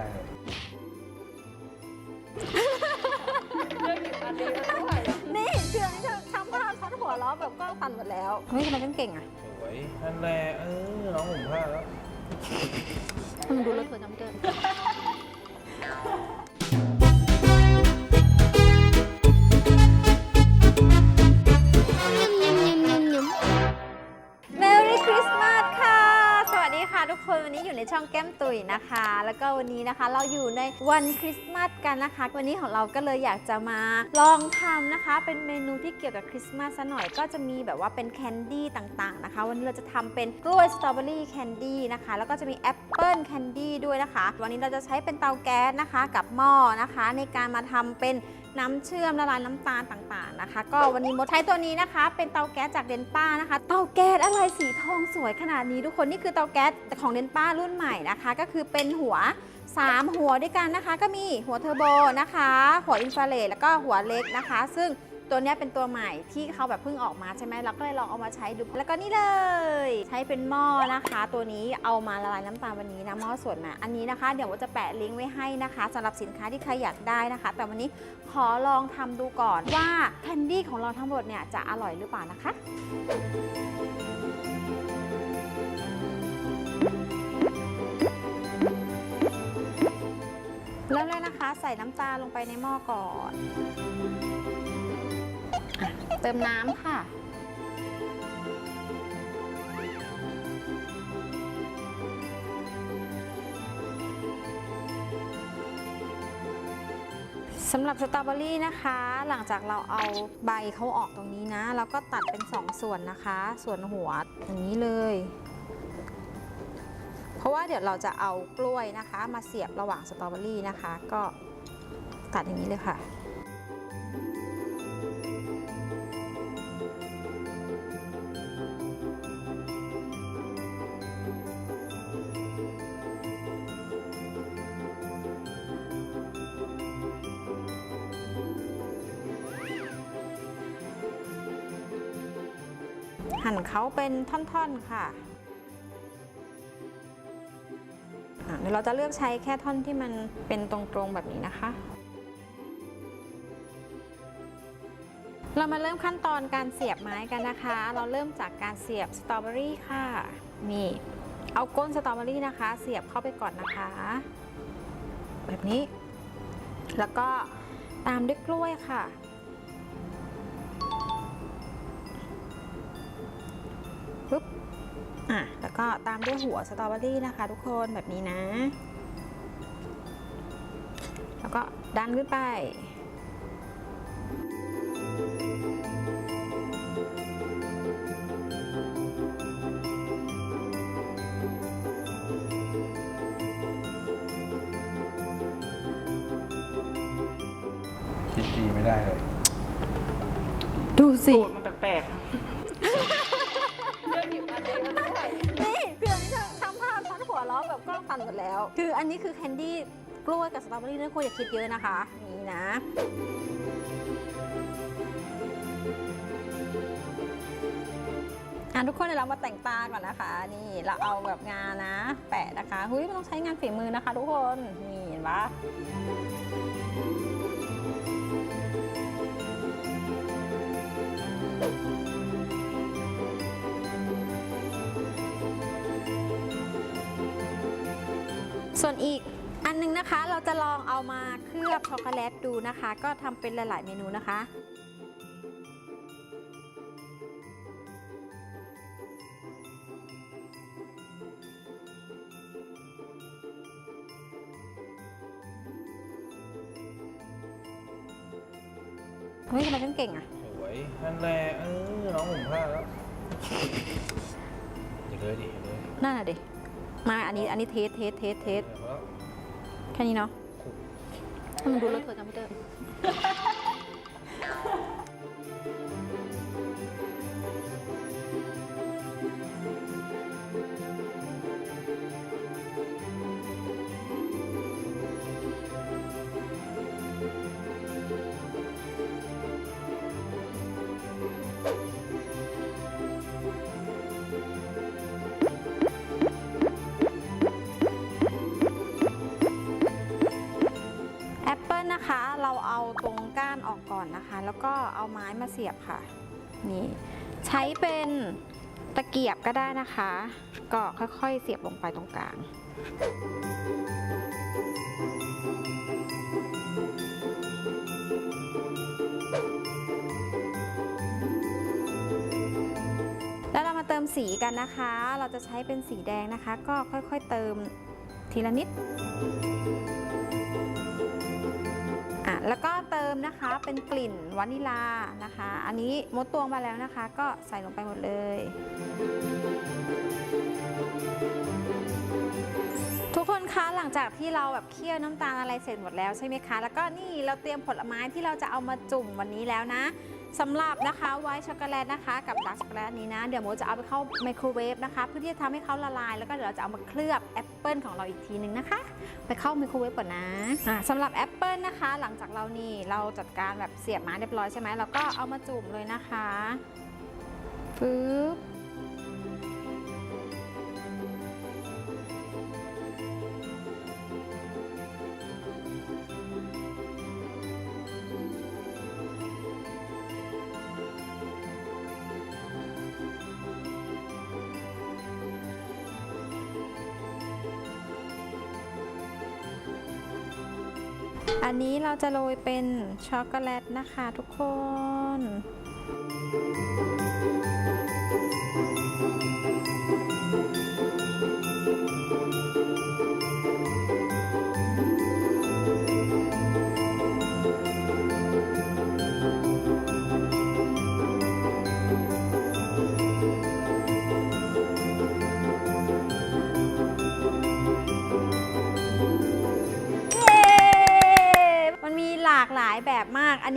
ได้เลยนี่เชื่อนี่ช่างภาพชัดหัวล้อแบบกล้องตันหมดแล้วเฮ้ยทำไมฉันเก่งอะสวยนั่นแหละเออน้องผมพลาดแล้วมันดูเลอะเทอะน้ำเกิน แล้วก็วันนี้นะคะ เราอยู่ในวันคริสต์มาสกันนะคะ วันนี้ของเราก็เลยอยากจะมาลองทำนะคะ เป็นเมนูที่เกี่ยวกับคริสต์มาสซะหน่อยก็จะมีแบบว่าเป็นแคนดี้ต่างๆนะคะ วันนี้เราจะทำเป็นกล้วยสตรอเบอรี่แคนดี้นะคะ แล้วก็จะมีแอปเปิลแคนดี้ด้วยนะคะ วันนี้เราจะใช้เป็นเตาแก๊สนะคะกับหม้อนะคะ ในการมาทำเป็นน้ำเชื่อมละลายน้ำตาลต่างๆนะคะ ก็วันนี้มดใช้ตัวนี้นะคะ เป็นเตาแก๊สจากเดนป้านะคะ เตาแก๊สอะไรสีทองสวยขนาดนี้ทุกคนนี่คือเตาแก๊สของเดนป้ารุ่นใหม่นะคะ ก็คือเป็นหัว3 หัวด้วยกันนะคะ ก็มีหัวเทอร์โบนะคะ หัวอินฟราเรดแล้วก็หัวเล็กนะคะ ซึ่งตัวนี้เป็นตัวใหม่ที่เขาแบบเพิ่งออกมาใช่ไหมเราก็เลยลองเอามาใช้ดู แล้วก็นี่เลย ใช้เป็นหม้อนะคะ ตัวนี้เอามาละลายน้ำตาลวันนี้นะหม้อส่วนมาอันนี้นะคะ เดี๋ยวว่าจะแปะลิงก์ไว้ให้นะคะสำหรับสินค้าที่ใครอยากได้นะคะ แต่วันนี้ขอลองทำดูก่อนว่าแคนดี้ของเราทั้งหมดเนี่ยจะอร่อยหรือเปล่านะคะ เริ่มเลยนะคะ ใส่น้ำตาลลงไปในหม้อก่อนอเติมน้ำค่ะ สำหรับสตรอเบอรี่นะคะ หลังจากเราเอาใบเขาออกตรงนี้นะ แล้วก็ตัดเป็น 2ส่วนนะคะ ส่วนหัวอย่างนี้เลย เพราะว่าเดี๋ยวเราจะเอากล้วยนะคะ มาเสียบระหว่างสตรอเบอรี่นะคะ ก็ตัดอย่างนี้เลยค่ะหั่นเขาเป็นท่อนๆค่ะ เดี๋ยวเราจะเลือกใช้แค่ท่อนที่มันเป็นตรงๆแบบนี้นะคะ เรามาเริ่มขั้นตอนการเสียบไม้กันนะคะ เราเริ่มจากการเสียบสตรอเบอรี่ค่ะนี่เอาก้นสตรอเบอรี่นะคะ เสียบเข้าไปก่อนนะคะ แบบนี้ แล้วก็ตามด้วยกล้วยค่ะปึ๊บอะ ก็ตามด้วยหัวสตรอเบอรี่นะคะ ทุกคนแบบนี้นะ แล้วก็ดันขึ้นไปคิดดีไม่ได้เลย ดูสิ สูตรมันแปลกนี่ แบบกล้องตันหมดแล้ว คืออันนี้คือแคนดี้กล้วยกับสตรอเบอรี่นะคุณอย่าคิดเยอะนะคะ นี่นะอะทุกคนเดี๋ยวเรามาแต่งตาก่อนนะคะ นี่เราเอาแบบงานนะ แปะนะคะเฮ้ยมันต้องใช้งานฝีมือนะคะ ทุกคนนี่เห็นปะ ส่วนอีกอันนึงนะคะเราจะลองเอามาเคลือบช็อกโกแลตดูนะคะ ก็ทำเป็นหลาย ๆ เมนูนะคะเฮ้ยทำไมฉันเก่งอะ สวยนั่นแหละเออน้องผมพลาดแล้วอย่าเลยดิอย่าเลยนั่นน่ะดิ มาอันนี้อันนี้เทสเทสเทสเทสเดี๋ยวแล้วแค่นี้เนาะให้มันดูเลอะเทอะจังพี่เตอร์ อนนะคะ แล้วก็เอาไม้มาเสียบค่ะ นี่ใช้เป็นตะเกียบก็ได้นะคะ ก็ค่อยๆเสียบลงไปตรงกลางแล้วเรามาเติมสีกันนะคะ เราจะใช้เป็นสีแดงนะคะ ก็ค่อยๆเติมทีละนิด แล้วก็เติมนะคะเป็นกลิ่นวานิลานะคะ อันนี้มดตวงมาแล้วนะคะ ก็ใส่ลงไปหมดเลย ทุกคนคะหลังจากที่เราแบบเคี่ยวน้ำตาลอะไรเสร็จหมดแล้วใช่ไหมคะ แล้วก็นี่เราเตรียมผลไม้ที่เราจะเอามาจุ่มวันนี้แล้วนะ สำหรับนะคะไวท์ช็อกโกแลตนะคะ กับดาร์กช็อกโกแลตนี้นะ เดี๋ยวโมจะเอาไปเข้าไมโครเวฟนะคะเพื่อที่จะทำให้เขาละลายแล้วก็เดี๋ยวเราจะเอามาเคลือบแอปเปิลของเราอีกทีนึงนะคะ ไปเข้าไมโครเวฟก่อนนะอะสำหรับแอปเปิลนะคะ หลังจากเรานี่เราจัดการแบบเสียบม้เรียบร้อยใช่ไหมเราก็เอามาจุ่มเลยนะคะปึ๊บ อันนี้เราจะโรยเป็นช็อกโกแลตนะคะทุกคน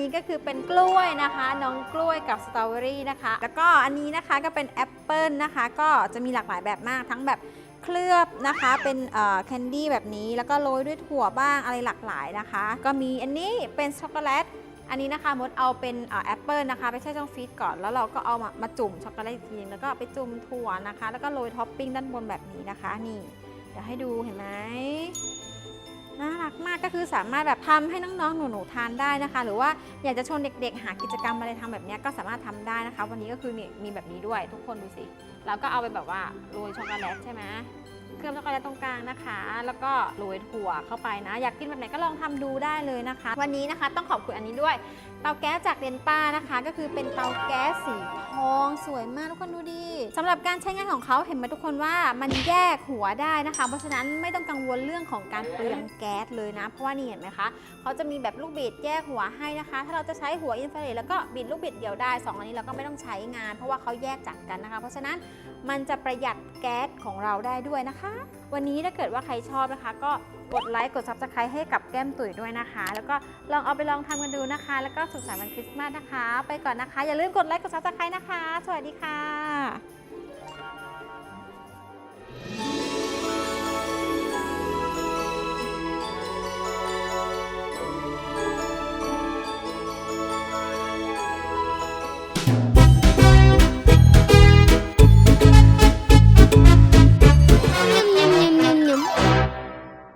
นี้ก็คือเป็นกล้วยนะคะ น้องกล้วยกับสตรอเบอรี่นะคะ แล้วก็อันนี้นะคะก็เป็นแอปเปิลนะคะ ก็จะมีหลากหลายแบบมากทั้งแบบเคลือบนะคะเป็นแคนดี้แบบนี้แล้วก็โรยด้วยถั่วบ้างอะไรหลากหลายนะคะ ก็มีอันนี้เป็นช็อกโกแลตอันนี้นะคะมดเอาเป็นแอปเปิลนะคะไปแช่ช่องฟรีซก่อนแล้วเราก็เอามามาจุ่มช็อกโกแลตอีกทีนึงแล้วก็ไปจุ่มถั่วนะคะ แล้วก็โรยท็อปปิ้งด้านบนแบบนี้นะคะ นี่เดี๋ยวให้ดูเห็นไหม น่ารักมากก็คือสามารถแบบทำให้น้องๆ หนูๆ ทานได้นะคะ หรือว่าอยากจะชวนเด็กๆ หากิจกรรมอะไรทำแบบนี้ก็สามารถทำได้นะคะ วันนี้ก็คือมีแบบนี้ด้วยทุกคนดูสิเราก็เอาไปแบบว่าโรยช็อกโกแลตใช่ไหม เคลือบช็อกโกแลตตรงกลางนะคะ แล้วก็โรยถั่วเข้าไปนะ อยากกินแบบไหนก็ลองทำดูได้เลยนะคะ วันนี้นะคะต้องขอบคุณอันนี้ด้วยเตาแก๊สจากเดนป้านะคะ ก็คือเป็นเตาแก๊สสีทองสวยมากทุกคนดูดิสำหรับการใช้งานของเขาเห็นไหมทุกคนว่ามันแยกหัวได้นะคะ เพราะฉะนั้นไม่ต้องกังวลเรื่องของการเปลืองแก๊สเลยนะ เพราะว่านี่เห็นไหมคะเขาจะมีแบบลูกบิดแยกหัวให้นะคะ ถ้าเราจะใช้หัวอินฟราเรดแล้วก็บิดลูกบิดเดียวได้สองอันนี้เราก็ไม่ต้องใช้งาน เพราะว่าเขาแยกจากกันนะคะ เพราะฉะนั้น มันจะประหยัดแก๊สของเราได้ด้วยนะคะ วันนี้ถ้าเกิดว่าใครชอบนะคะ ก็กดไลค์กด subscribe ให้กับแก้มตุ๋ยด้วยนะคะ แล้วก็ลองเอาไปลองทำกันดูนะคะ แล้วก็สุขสันต์วันคริสต์มาสนะคะ ไปก่อนนะคะ อย่าลืมกดไลค์กด subscribe นะคะ สวัสดีค่ะ